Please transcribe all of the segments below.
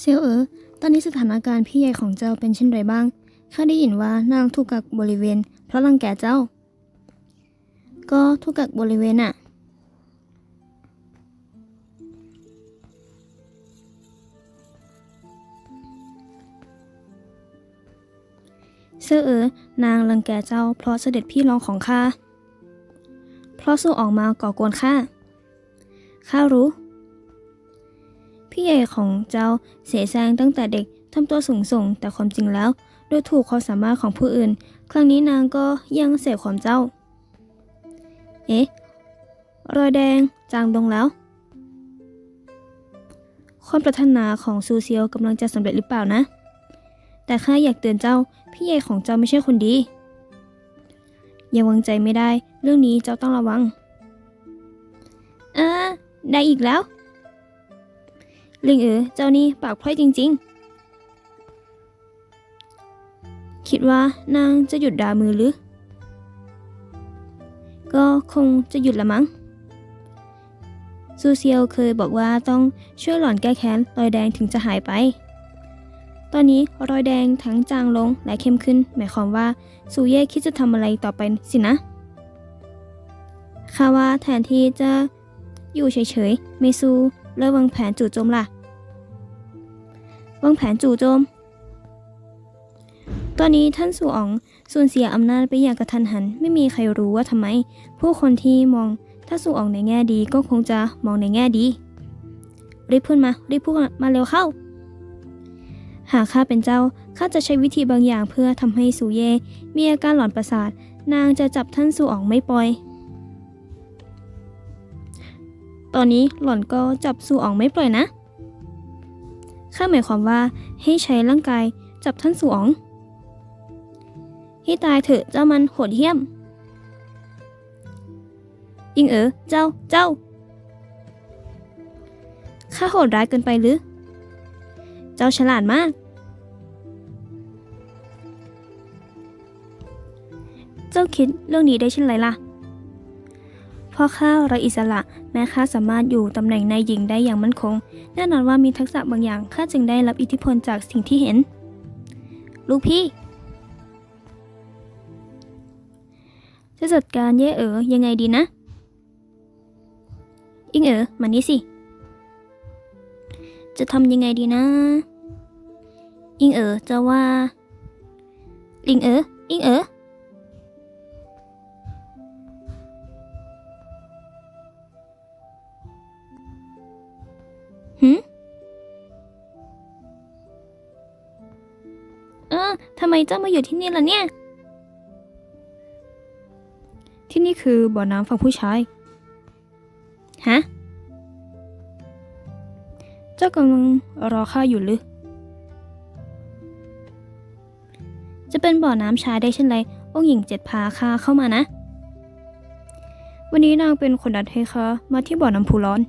เซียวเอ๋อตอนนี้สถานการณ์พี่ใหญ่ของเจ้าเป็นเช่นไรบ้าง ข้าได้ยินว่านางถูกกักบริเวณ เพราะรังแกเจ้า ก็ถูกกักบริเวณน่ะเสื้อเอ๋อนางรังแกเจ้า เพราะเสด็จพี่รองของข้า เพราะสู้ออกมาก่อกวนข้า ข้ารู้ พี่ใหญ่ของเจ้าเสแสร้งตั้งแต่เด็กทำตัวสูงส่งแต่ความจริงแล้ว โดยถูกความสามารถของผู้อื่น ครั้งนี้นางก็ยังเสพความเจ้า เอ๊ะ รอยแดงจางลงแล้ว ความปรารถนาของซูเซียวกำลังจะสำเร็จหรือเปล่านะ แต่ข้าอยากเตือนเจ้า พี่ใหญ่ของเจ้าไม่ใช่คนดียังวางใจไม่ได้ เรื่องนี้เจ้าต้องระวังอ่าได้อีกแล้ว ลิงเอ๋อเจ้านี่ปากพร่อยจริง ๆ คิดว่านางจะหยุดด่ามือหรือ ก็คงจะหยุดละมั้ง ซูเซียวเคยบอกว่าต้องช่วยหล่อนแก้แค้นรอยแดงถึงจะหายไป ตอนนี้รอยแดงทั้งจางลงและเข้มขึ้น หมายความว่าซูเย่คิดจะทำอะไรต่อไปสินะข้าว่าแทนที่จะอยู่เฉยๆ ไม่สู้ เริ่มวางแผนจู่โจมล่ะ วางแผนจู่โจม ตอนนี้ท่านสู่อ๋องสูญเสียอำนาจไปอย่างกระทันหัน ไม่มีใครรู้ว่าทำไม ผู้คนที่มองถ้าสู่อ๋องในแง่ดีก็คงจะมองในแง่ดี รีบพูดมารีบพูดมาเร็วเข้า หากข้าเป็นเจ้าข้าจะใช้วิธีบางอย่างเพื่อทำให้สูเย่มีอาการหลอนประสาท นางจะจับท่านสู่อ๋องไม่ปล่อย อนนี้หล่อนก็จับสู่อ๋องไม่ปล่อยนะ ข้าหมายความว่าให้ใช้ร่างกายจับท่านสู่อ๋อง ให้ตายเถอะเจ้ามันโหดเหี้ยมยิงเอ๋อเจ้าเจ้า ข้าโหดร้ายเกินไปหรือ เจ้าฉลาดมาก เจ้าคิดเรื่องนี้ได้เช่นไรล่ะ พราะข้าไรอิสระแม้ข้าสามารถอยู่ตำแหน่งนายหญิงได้อย่างมั่นคง แน่นอนว่ามีทักษะบางอย่างข้าจึงได้รับอิทธิพลจากสิ่งที่เห็น ลูกพี่จะจัดการเย่เอ๋อยังไงดีนะ อิงเอ๋อมานี่สิ จะทำยังไงดีนะ อิงเอ๋อจะว่า ลิงเอ๋ออิงเอ๋อ เจ้ามาอยู่ที่นี่ล่ะเนี่ย ที่นี่คือบ่อน้ำฝั่งผู้ชาย ฮะ เจ้ากำลังรอข้าอยู่หรือ จะเป็นบ่อน้ำชายได้เช่นไร องค์หญิงเจ็ดพาข้าเข้ามานะ วันนี้นางเป็นคนดัดให้ข้ามาที่บ่อน้ำพุร้อน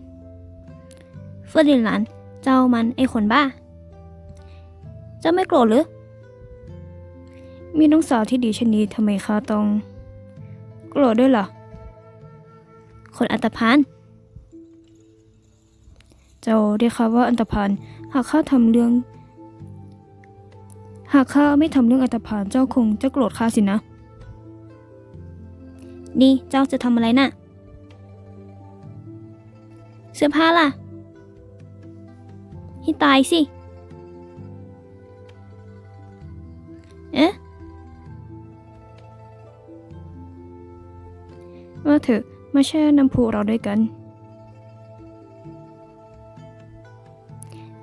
เฟอร์ดินหลาน เจ้ามันไอคนบ้า เจ้าไม่โกรธหรือ มีน้องสาวที่ดีเช่นนี้ทำไมข้าต้อง โกรธด้วยล่ะ คนอันตพานเจ้าได้ข่าว่าอันตพานหากข้าทำเรื่อง หากข้าไม่ทำเรื่องอันตพานเจ้าคงจะโกรธข้าสินะ นี่เจ้าจะทำอะไรน่ะ เสื้อผ้าล่ะ ให้ตายสิ มาเถอะมาแช่น้ำพุเราด้วยกัน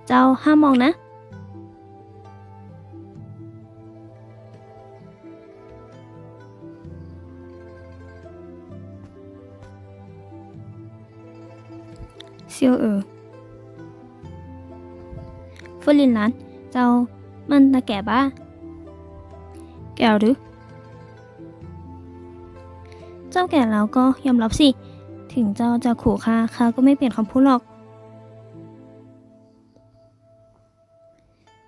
เจ้าห้ามมองนะ เซียวเอ๋อฟอร์ลินหลาน เจ้ามันตาแก่บ้า แก่หรือ จ้าแก่แล้วก็ยอมรับสิ ถึงเจ้าจะขู่ข้าข้าก็ไม่เปลี่ยนคำพูดหรอก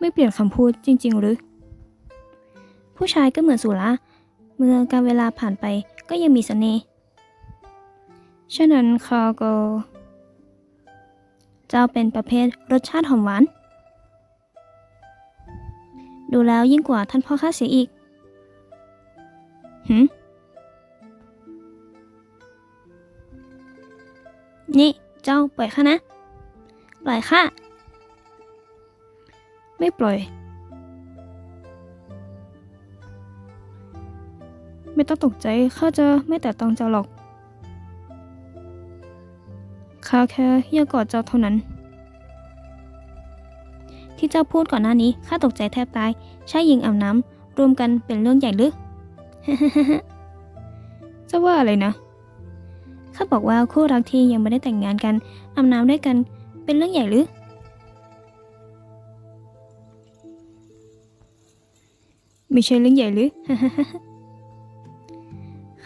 ไม่เปลี่ยนคำพูดจริง ๆ หรือ ผู้ชายก็เหมือนสุราเมื่อการเวลาผ่านไปก็ยังมีเสน่ห์ฉะนั้นข้าก็เจ้าเป็นประเภทรสชาติหอมหวาน ดูแล้วยิ่งกว่าท่านพ่อข้าเสียอีกหืม นี่เจ้าปล่อยข้านะ ปล่อยข้า ไม่ปล่อย ไม่ต้องตกใจข้าจะไม่แต่ต้องเจ้าหรอก ข้าแค่อยากกอดเจ้าเท่านั้น ที่เจ้าพูดก่อนหน้านี้ข้าตกใจแทบตายใช่ยิงอาบน้ำรวมกันเป็นเรื่องใหญ่หรือ จะว่าอะไรนะ ข้าบอกว่าคู่รักที่ยังไม่ได้แต่งงานกันอาบน้ำด้วยกัน เป็นเรื่องใหญ่หรือ ไม่ใช่เรื่องใหญ่หรือ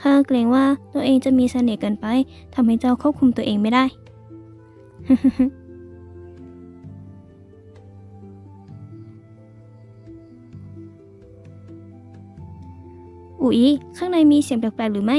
ข้าเกรงว่าตัวเองจะมีเสน่ห์เกินไปทำให้เจ้าควบคุมตัวเองไม่ได้อุ๊ยข้างในมีเสียงแปลกๆหรือไม่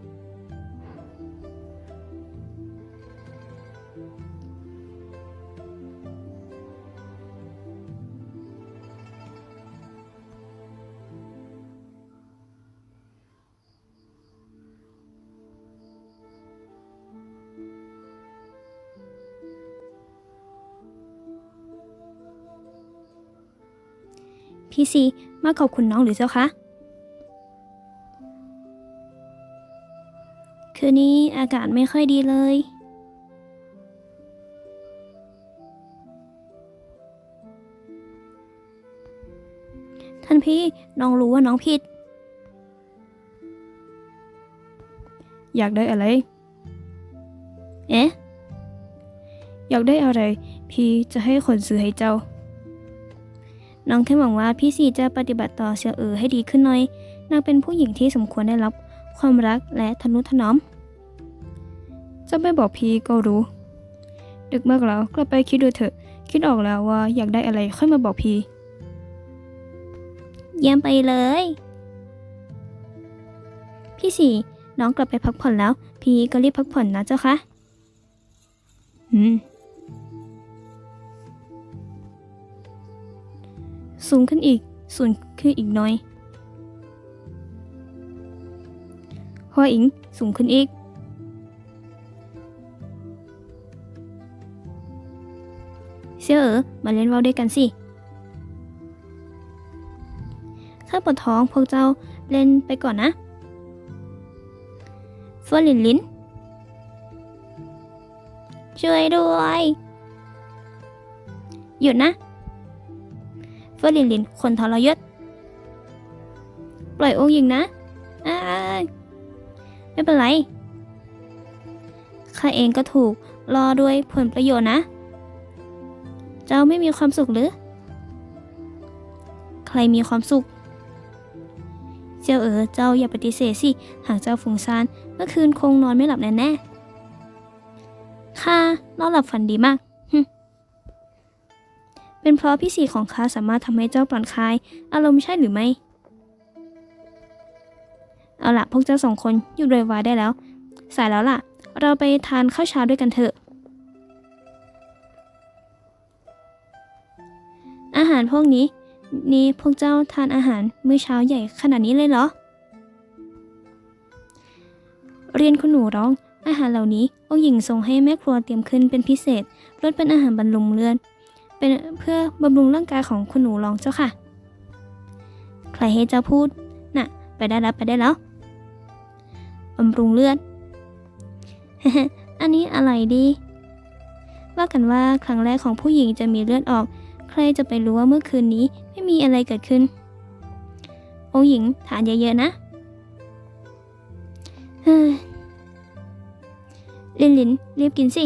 พี่ซีมาขอบคุณน้องหรือเจ้าคะคืนนี้อากาศไม่ค่อยดีเลย ท่านพี่น้องรู้ว่าน้องผิด อยากได้อะไร เอ๊ะ อยากได้อะไร พี่จะให้คนซื้อให้เจ้า น้องแค่หวังว่าพี่ซีจะปฏิบัติต่อเสี่ยวเอ๋อให้ดีขึ้นหน่อย นางเป็นผู้หญิงที่สมควรได้รับความรักและทนุถนอม จะไม่บอกพี่ก็รู้ ดึกมากแล้วกลับไปคิดดูเถอะ คิดออกแล้วว่าอยากได้อะไรค่อยมาบอกพี่ เยี่ยมไปเลย พี่สี่น้องกลับไปพักผ่อนแล้ว พี่ก็รีบพักผ่อนนะเจ้าคะอืม สูงขึ้นอีก สูงขึ้นอีกน้อยหัวอิงสูงขึ้นอีก เสี่ยวเอ๋อมาเล่นว่าวด้วยกันสิ ข้าปวดท้องพวกเจ้าเล่นไปก่อนนะฟิร์นลินลินช่วยด้วย หยุดนะ เฟอร์ลินลินคนทรยศ ปล่อยองค์หญิงนะอ้าไม่เป็นไร ข้าเองก็ถูกรอด้วยผลประโยชน์นะ เจ้าไม่มีความสุขหรือ ใครมีความสุข เจ้าเอ๋อเจ้าอย่าปฏิเสธสิ หากเจ้าฟุ้งซานเมื่อคืนคงนอนไม่หลับแน่แน่ๆข้านอนหลับฝันดีมาก เป็นเพราะพี่สีของข้าสามารถทำให้เจ้าผ่อนคลาย อารมณ์ใช่หรือไม่ เอาล่ะพวกเจ้าสองคนหยุดโวยวายได้แล้ว สายแล้วล่ะ เราไปทานข้าวเช้าด้วยกันเถอะ อาหารพวกนี้ นี่พวกเจ้าทานอาหารมื้อเช้าใหญ่ขนาดนี้เลยเหรอ เรียนคุณหนูร้องอาหารเหล่านี้องค์หญิงทรงให้แม่ครัวเตรียมขึ้นเป็นพิเศษรสเป็นอาหารบรรลุงเลือน เป็นเพื่อบำรุงร่างกายของคุณหนูรองเจ้าค่ะ ใครให้เจ้าพูดน่ะ ไปได้แล้วไปได้แล้วบำรุงเลือด อันนี้อะไรดี ว่ากันว่าครั้งแรกของผู้หญิงจะมีเลือดออก ใครจะไปรู้ว่าเมื่อคืนนี้ไม่มีอะไรเกิดขึ้น องหญิงทานเยอะๆนะเฮ้ลินลินรีบกินสิ